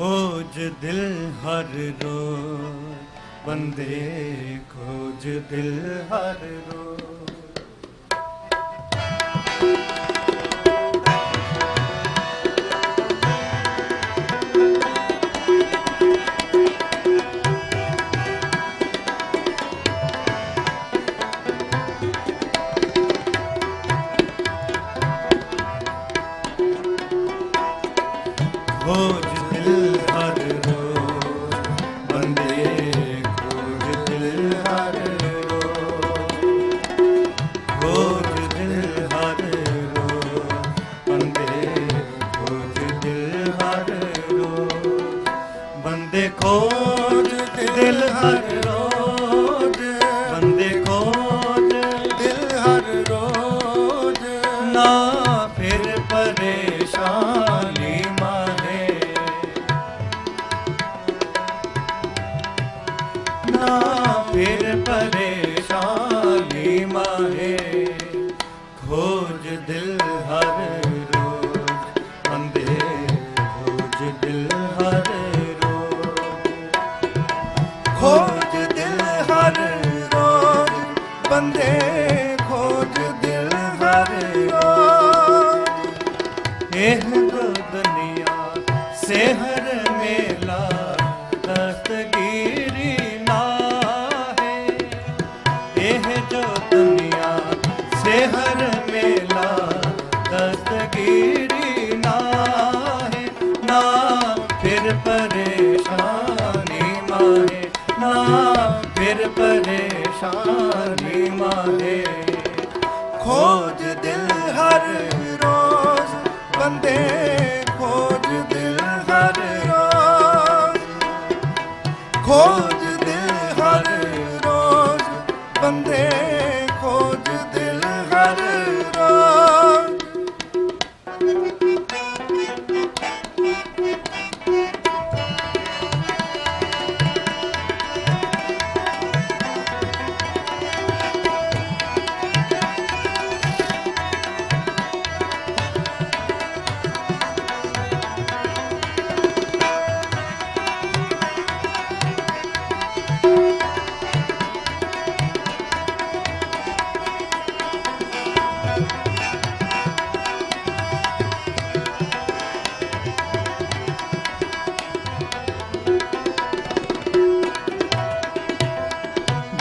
ਖੋਜ ਦਿਲ ਹਰ ਰੋਜ਼ ਬੰਦੇ ਖੋਜ ਦਿਲ ਹਰ ਰੋਜ਼। ਫਿਰ ਪਰੇਸ਼ਾਨੀ ਮਾਰੇ ਖੋਜ ਦਿਲ ਹਰ ਰੋਜ਼ ਬੰਦੇ ਖੋਜ ਦਿਲ ਹਰ ਰੋਜ਼। ਖੋਜ ਦਿਲ ਹਰ ਰੋਜ਼, ਬੰਦੇ ਖੋਜ ਦਿਲ ਹਰ ਰੋਜ਼। ਇਹ ਖੋਜ ਹਰ ਰੋਜ਼ ਬੰਦੇ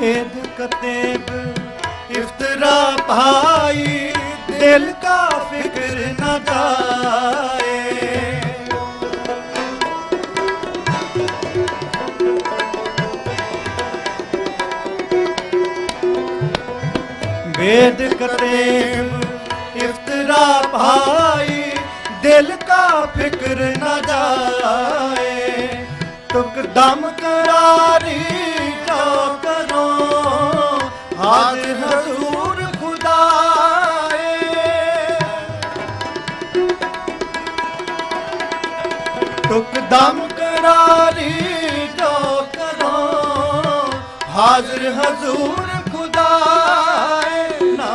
ਸ਼ਹੀਦ ਕਤੇਬ ਇਫਤਰਾ ਭਾਈ, ਦਿਲ ਕਾ ਫਿਕਰ ਨਾ ਜਾਏ। ਵੇਦ ਕਤੇਬ, ਇਫਤਰਾ ਭਾਈ, ਦਿਲ ਕਾ ਫਿਕਰ ਨਾ ਜਾਏ। ਤੁਕ ਦਮ ਕਰਾਰੀ ਹਾਜ਼ਰ ਹਜ਼ੂਰ ਖੁਦਾਏ। ਟੁਕ ਕਰਾਰੀ ਜੋ ਕਰੋ ਹਜ਼ੂਰ ਖੁਦਾਏ। ਨਾ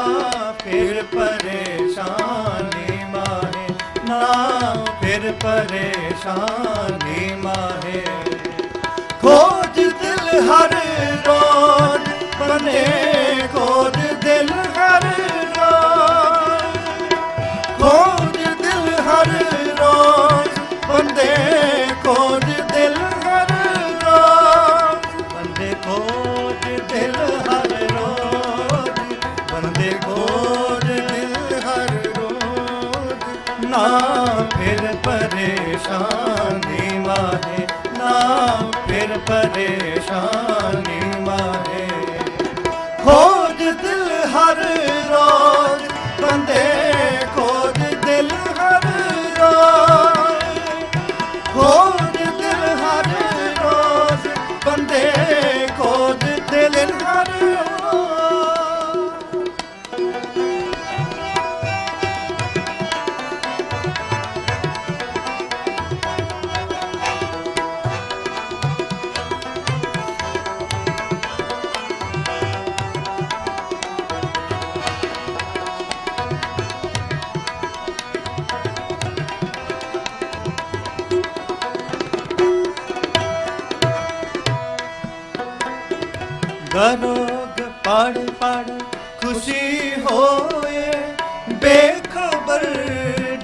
ਫਿਰ ਪਰੇਸ਼ਾਨੀ ਮਾਰੇ ਨਾ ਫਿਰ ਪਰੇਸ਼ਾਨੀ ਮਾਰੇ। ਖੋਜ ਹਰ ਰੋਜ਼ ਫਿਰ ਪਰੇਸ਼ਾਨੀ ਮਾਹੇ ਨਾ ਫਿਰ ਪਰੇਸ਼ਾਨੀ ਬੇਖਬਰ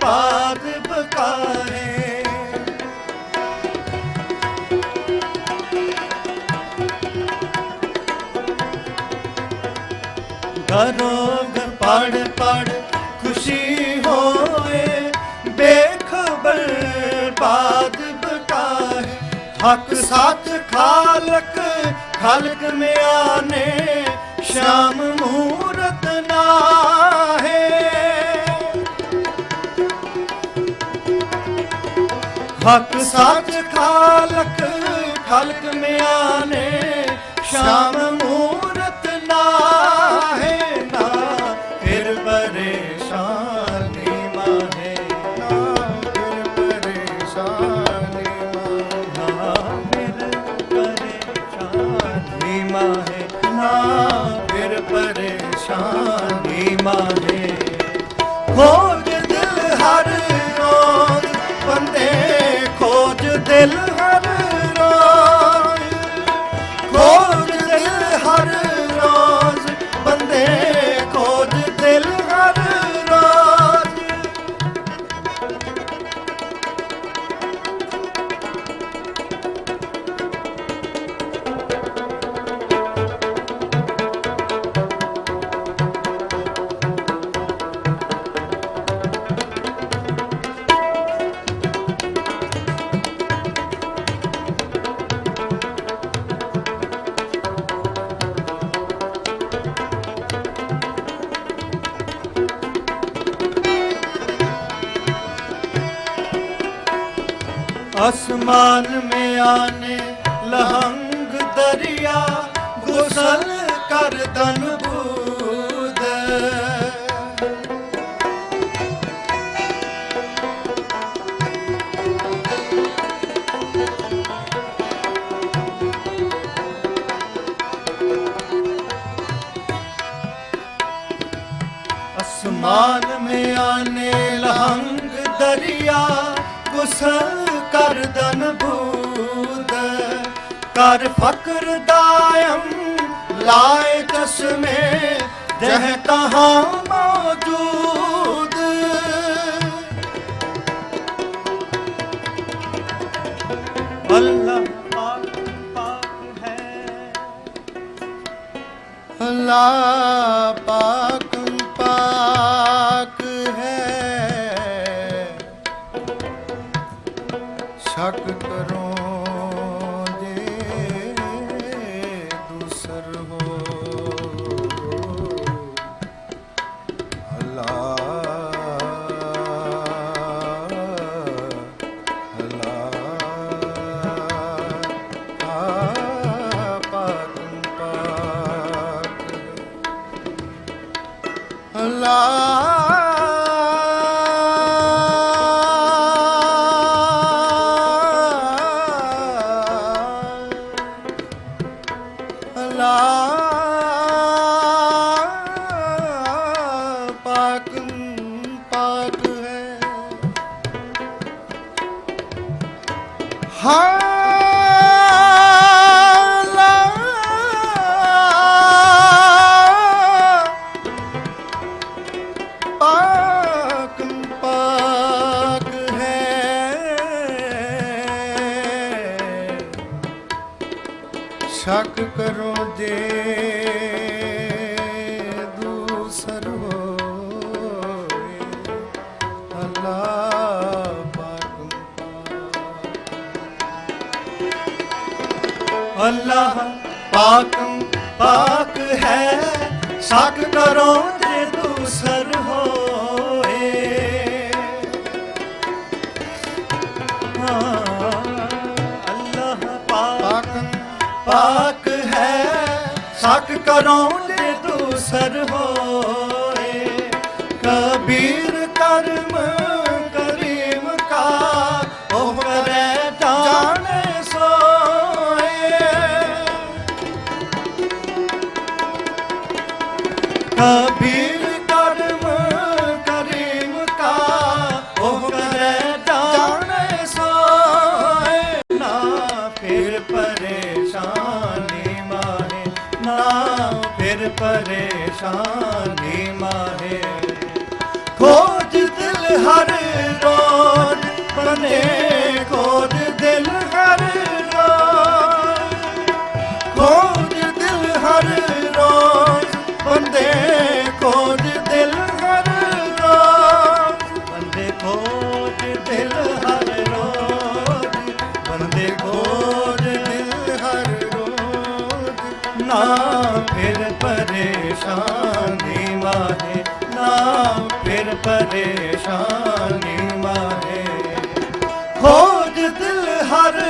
ਬਾਦ ਬਕਾਏ ਗਰੋਗ ਪੜ ਪੜ ਖੁਸ਼ੀ ਹੋਏ, ਬੇਖਬਰ ਬਾਦ ਬਕਾਏ ਹੱਕ ਸੱਚ ਖਾਲਕ ਖਾਲਕ ਮਿਆਨੇ, ਸ਼ਾਮ ਮੂਰਤ ਨਾ ਹੱਕ ਸੱਚ ਖਾਲਕ ਖਾਲਕ ਮਿਆਨੇ ਸ਼ਾਮ ਮੂਰਤ आसमान में आने लहंग दरिया गुसल कर दन बूद ਕਰ ਫਕਰ ਦਾਇਮ ਲਾਇ ਚਸ਼ਮੇ ਜਹ ਤਹਾਂ ਮੌਜੂਦ। ਅੱਲਾ ਪਾਕ ਹੈ। ਅੱਲਾ ਪਾਕ ਕਰੋ ਸ਼ੱਕ ਕਰੋ ਜੇ ਦੂਸਰ ਹੋਏ। ਅੱਲਾ ਅੱਲਾਹ ਪਾਕ ਪਾਕ ਹੈ। ਸ਼ਕ ਕਰੋ ਜੇ ਦੂਸਰ ਨਾਨਕ ਕਰਉਣ ਦੂਸਰ ਹੋਏ। ਕਬੀਰ ਕਰਮ ਪਰੇਸ਼ਾਨੀ ਪਰੇਸ਼ਾਨੀ ਮਾਰੇ ਖੋਜ ਦਿਲ ਹਰ